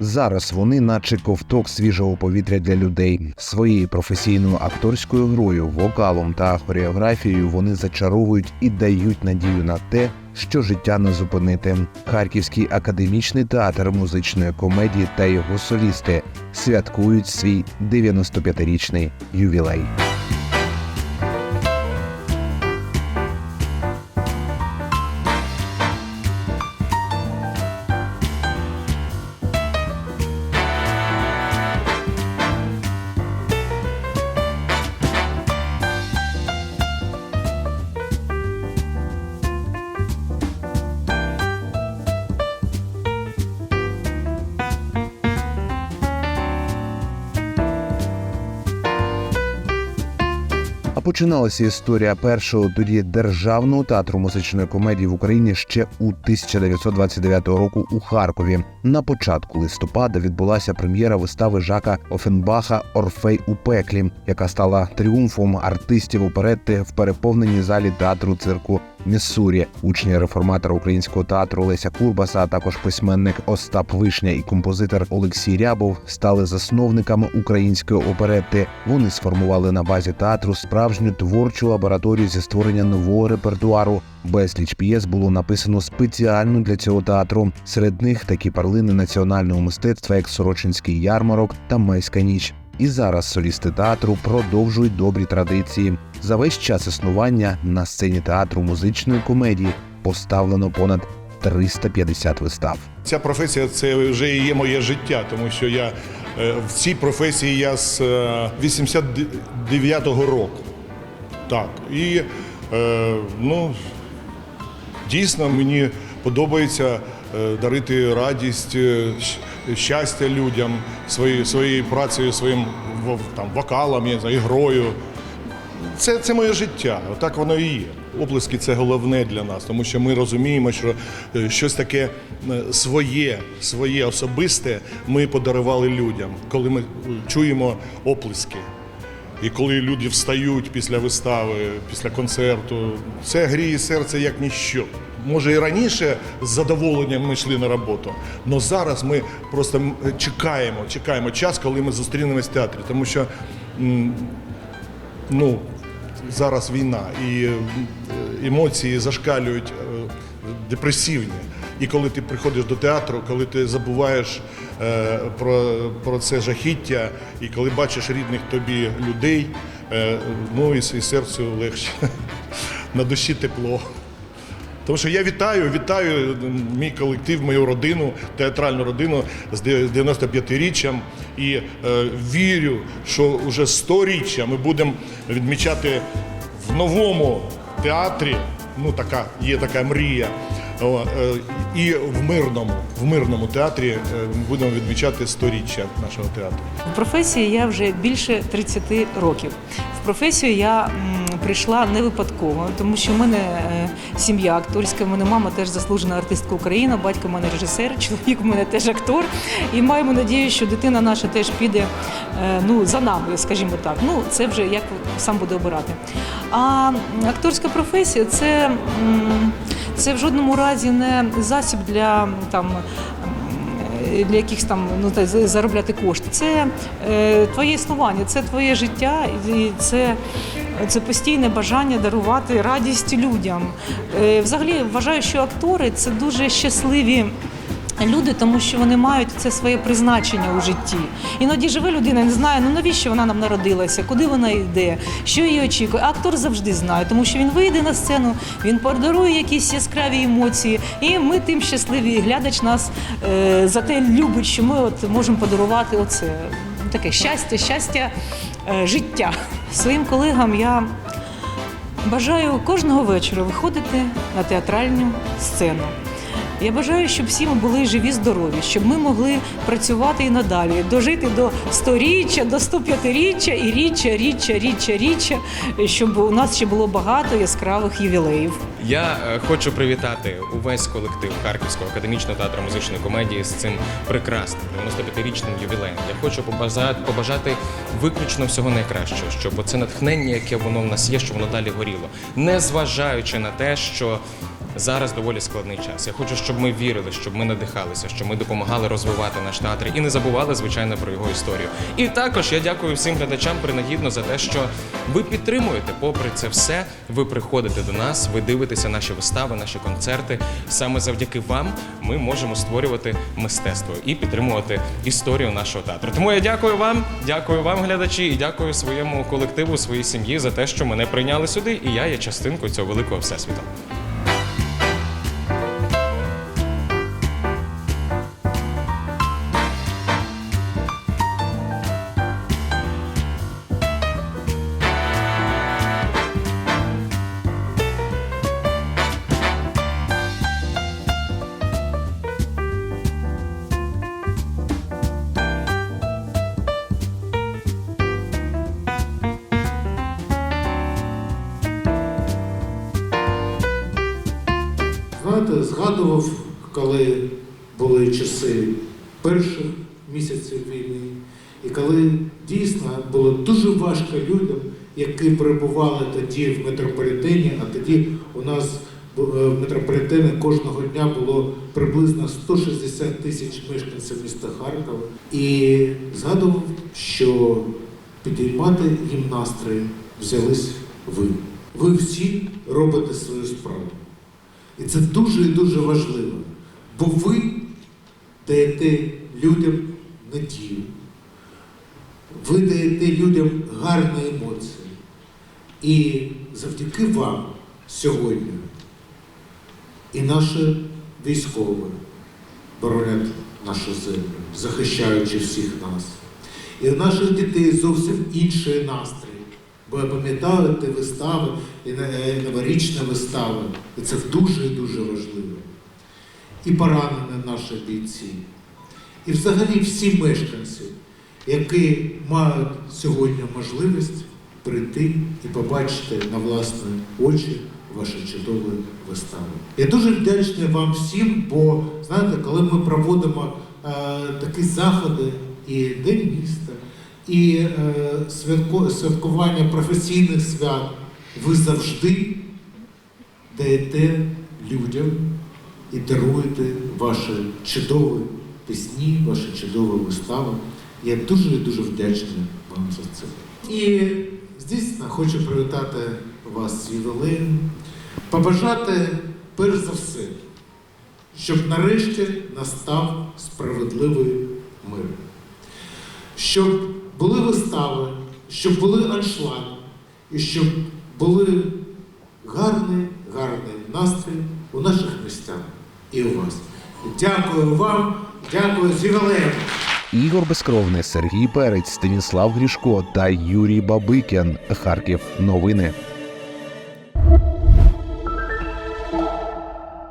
Зараз вони, наче ковток свіжого повітря для людей. Своєю професійною акторською грою, вокалом та хореографією вони зачаровують і дають надію на те, що життя не зупинити. Харківський академічний театр музичної комедії та його солісти святкують свій 95-річний ювілей. Починалася історія першого тоді державного театру музичної комедії в Україні ще у 1929 року у Харкові. На початку листопада відбулася прем'єра вистави Жака Офенбаха Орфей у пеклі, яка стала тріумфом артистів оперетти в переповненій залі театру цирку Міссурі. Учні реформатора українського театру Леся Курбаса, а також письменник Остап Вишня і композитор Олексій Рябов стали засновниками української оперетти. Вони сформували на базі театру справжню творчу лабораторію зі створення нового репертуару. Безліч п'єс було написано спеціально для цього театру. Серед них такі перлини національного мистецтва, як Сорочинський ярмарок та Майська ніч. І зараз солісти театру продовжують добрі традиції. За весь час існування на сцені театру музичної комедії поставлено понад 350 вистав. Ця професія це вже є моє життя, тому що я е, в цій професії я з е, 89-го року. Так. І е, ну, дійсно мені подобається е, дарити радість, е, щастя людям своєю своєю працею, своїм там, вокалом, я знаю, ігрою. Це, це моє життя, отак воно і є. Оплески це головне для нас, тому що ми розуміємо, що е, щось таке е, своє, своє особисте ми подарували людям, коли ми е, чуємо оплески. І коли люди встають після вистави, після концерту, це гріє серце як ніщо. Може, і раніше з задоволенням ми йшли на роботу, але зараз ми просто чекаємо, чекаємо час, коли ми зустрінемось в театрі, тому що ну, зараз війна і е, емоції зашкалюють е, депресивні. І коли ти приходиш до театру, коли ти забуваєш е, про, про це жахіття, і коли бачиш рідних тобі людей, е, ну і, і серцю легше, на душі тепло. Тому що я вітаю, вітаю мій колектив, мою родину, театральну родину з 95-річчям і е, вірю, що вже 100-річчя ми будемо відмічати в новому театрі. Ну, така є така мрія. О, е, і в мирному, в мирному театрі е, будемо відмічати 100-річчя нашого театру. В професії я вже більше 30 років. В професію я прийшла не випадково, тому що в мене е, сім'я акторська, в мене мама теж заслужена артистка України, батько в мене режисер, чоловік в мене теж актор. І маємо надію, що дитина наша теж піде е, ну, за нами, скажімо так. Ну, це вже як сам буде обирати. А акторська професія це, це в жодному разі не засіб для там для якихось там ну заробляти кошти. Це е, твоє існування, це твоє життя, і це, це постійне бажання дарувати радість людям. Е, взагалі вважаю, що актори це дуже щасливі. Люди, тому що вони мають це своє призначення у житті. Іноді живе людина, не знає, ну навіщо вона нам народилася, куди вона йде, що її очікує. Актор завжди знає, тому що він вийде на сцену, він подарує якісь яскраві емоції, і ми тим щасливі. Глядач нас е, за те любить, що ми от можемо подарувати оце таке щастя, щастя життя. Своїм колегам я бажаю кожного вечора виходити на театральну сцену. Я бажаю, щоб всі ми були живі, здорові, щоб ми могли працювати і надалі, дожити до 100-річчя, до 105-річчя і річчя, річчя, річчя, річчя, щоб у нас ще було багато яскравих ювілеїв. Я е, хочу привітати увесь колектив Харківського академічного театру музичної комедії з цим прекрасним 95-річним ювілеєм. Я хочу побажати, побажати виключно всього найкращого, щоб це натхнення, яке воно в нас є, щоб воно далі горіло, не зважаючи на те, що зараз доволі складний час. Я хочу, щоб ми вірили, щоб ми надихалися, щоб ми допомагали розвивати наш театр і не забували, звичайно, про його історію. І також я дякую всім глядачам принагідно за те, що ви підтримуєте. Попри це все, ви приходите до нас, ви дивитеся наші вистави, наші концерти. Саме завдяки вам ми можемо створювати мистецтво і підтримувати історію нашого театру. Тому я дякую вам, дякую вам, глядачі, і дякую своєму колективу, своїй сім'ї за те, що мене прийняли сюди, і я є частинкою цього великого всесвіту. Знаєте, згадував, коли були часи перших місяців війни, і коли дійсно було дуже важко людям, які перебували тоді в метрополітені, а тоді у нас е, в метрополітені кожного дня було приблизно 160 тисяч мешканців міста Харкова. І згадував, що підіймати їм настрої взялись ви. Ви всі робите свою справу. І це дуже і дуже важливо. Бо ви даєте людям надію. Ви даєте людям гарні емоції. І завдяки вам сьогодні і наші військові боронять нашу землю, захищаючи всіх нас. І у наших дітей зовсім інший настрій. Бо я пам'ятаю ті вистави і е, новорічні вистави. І це дуже дуже важливо. І поранені наші бійці. І взагалі всі мешканці, які мають сьогодні можливість прийти і побачити на власні очі ваші чудові вистави. Я дуже вдячний вам всім, бо знаєте, коли ми проводимо е, такі заходи і День міста, і е, святкування професійних свят, ви завжди даєте людям і даруєте ваші чудові пісні, ваші чудові вистави. Я дуже дуже вдячний вам за це. І дійсно хочу привітати вас з ювілеєм, побажати перш за все, щоб нарешті настав справедливий мир. Щоб були вистави, щоб були аншлаги, і щоб були гарний, гарний настрій у наших містах і у вас. Дякую вам, дякую з ювілеєм. Ігор Безкровний, Сергій Перець, Станіслав Грішко та Юрій Бабикін. Харків. Новини.